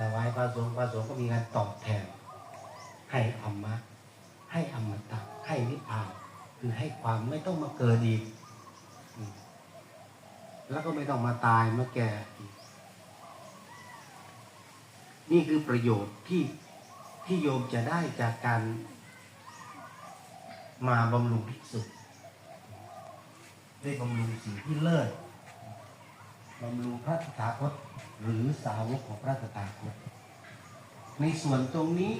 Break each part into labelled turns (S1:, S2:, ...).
S1: ถวายพระสงฆ์พระสงฆ์ก็มีการตอบแทน ให้อมมะ ให้อมตะให้นิพพานคือให้ความไม่ต้องมาเกิดอีก แล้วก็ไม่ต้องมาตายมาแก่อีกนี่คือประโยชน์ที่ที่โยมจะได้จากการมาบำรุงภิกษุได้บำรุงสิ่งที่เลิศ บำรุงพระตถาคตหรือสาวกของพระตถาคต ในส่วนตรงนี้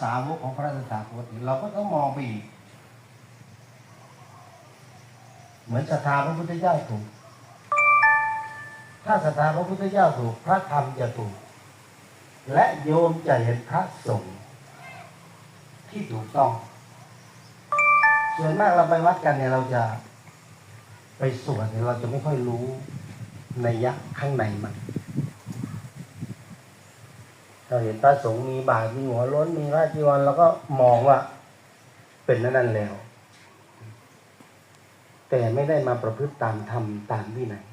S1: สาวกของพระตถาคตเราก็ต้องมองไปอีกเหมือนศรัทธาพระพุทธเจ้าถูก ถ้าศรัทธาพระพุทธเจ้าถูก พระธรรมจะถูก และโยมจะเห็นพระสงฆ์ที่ถูกต้อง ส่วนมากเราไปวัดกันเนี่ยเราจะ ไปสวดเนี่ยเราจะไม่ค่อยรู้ในยะข้างในมันเราเห็นพระสงฆ์มีบาตรมีหัวล้นมีพระจีวรเราก็มองว่า เป็นนั่นนั่นแล้ว แต่ไม่ได้มาประพฤติตามธรรมตามวินัย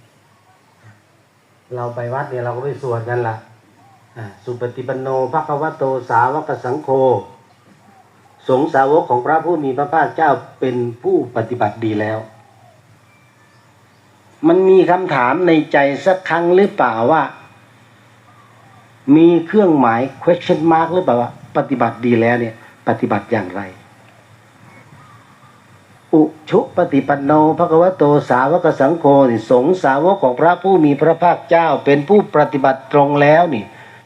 S1: เราไปวัดเนี่ยเราก็ไปสวดกันละ่ะสุปฏิปันโนภะคะวะโตสาวกสังโฆสงสาวกของพระผู้มีพระภาคเจ้าเป็นผู้ปฏิบัติดีแล้ว มันมีคำถามในใจสักครั้งหรือเปล่าว่า มีเครื่องหมาย question mark หรือเปล่าว่าปฏิบัติดีแล้วเนี่ย ปฏิบัติอย่างไร อุชุปฏิปันโนภควโตสาวกสังโฆนี่สงสาวกของพระผู้มีพระภาคเจ้า เป็นผู้ปฏิบัติตรงแล้วนี่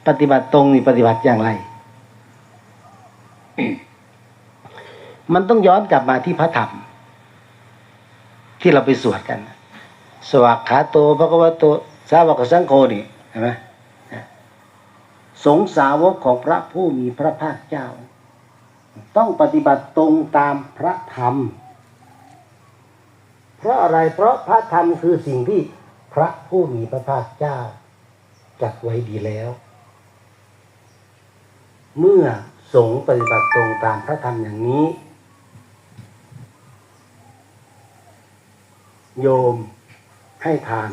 S1: ปฏิบัติตรงนี่ปฏิบัติอย่างไร มันต้องย้อนกลับมาที่พระธรรมที่เราไปสวดกัน สวักขาโตภควโตสาวกสังโฆนี่เห็นไหมสงสาวกของพระผู้มีพระภาคเจ้า ต้องปฏิบัติตรงตามพระธรรม เพราะอะไรเพราะพระธรรมคือสิ่งที่พระผู้มีพระภาคเจ้าจัดไว้ดีแล้ว เมื่อสงปฏิบัติตรงตามพระธรรมอย่างนี้ โยม ให้ทาน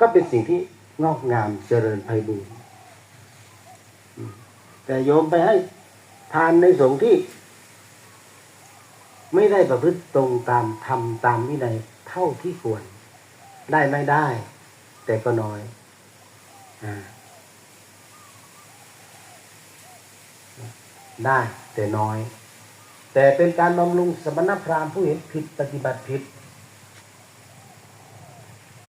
S1: ก็เป็นสิ่งที่งอกงามเจริญไพบูรณ์แต่โยมไปให้ทานในสงฆ์ที่ ไม่ได้ประพฤติตรงตามธรรมตามวินัยเท่าที่ควร ได้ไม่ได้ แต่ก็น้อยอได้แต่น้อย แต่เป็นการบำรุงสมณพราหมณ์ผู้เห็นผิดปฏิบัติผิด